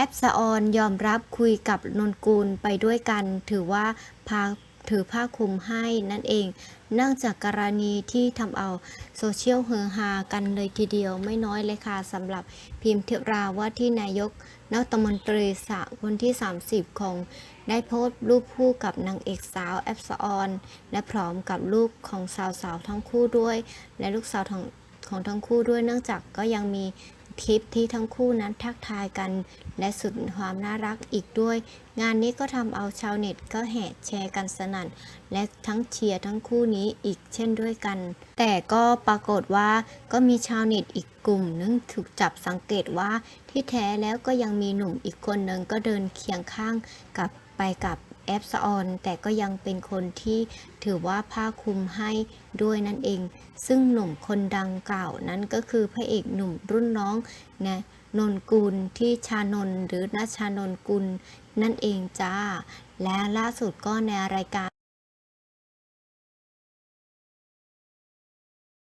แอปสะออนยอมรับคุยกับนนกูลไปด้วยกัน ถือว่าพาถือผ้าคลุมให้นั่นเอง เนื่องจากกรณีที่ทำเอาโซเชียลเฮฮากันเลยทีเดียวไม่น้อยเลยค่ะสำหรับพิมพ์เทราว่าที่นายกนักตมนตรีสะคนที่ 30 ของได้โพสต์รูปคู่กับนางเอกสาวแอปสออน และพร้อมกับลูกของสาวๆทั้งคู่ด้วย และลูกสาวของของทั้งคู่ด้วยเนื่องจากก็ยังมี คลิปที่ทั้งคู่นั้นทักทายกัน และสุดความน่ารักอีกด้วย งานนี้ก็ทำเอาชาวเน็ตก็แห่แชร์กันสนั่น และทั้งเชียร์ทั้งคู่นี้อีกเช่นด้วยกัน แต่ก็ปรากฏว่าก็มีชาวเน็ตอีกกลุ่มนึงถูกจับสังเกตว่าที่แท้แล้วก็ยังมีหนุ่มอีกคนนึงก็เดินเคียงข้างกับไปกับ แอปสออนแต่ก็ยังเป็นคนที่ถือว่าผ้าคลุมให้ด้วยนั่นเอง ซึ่งหนุ่มคนดังกล่าวนั้นก็คือพระเอกหนุ่มรุ่นน้องนะนนกุลที่ชานนหรือนัชชานนกุลนั่นเองจ้า และล่าสุดก็ในรายการ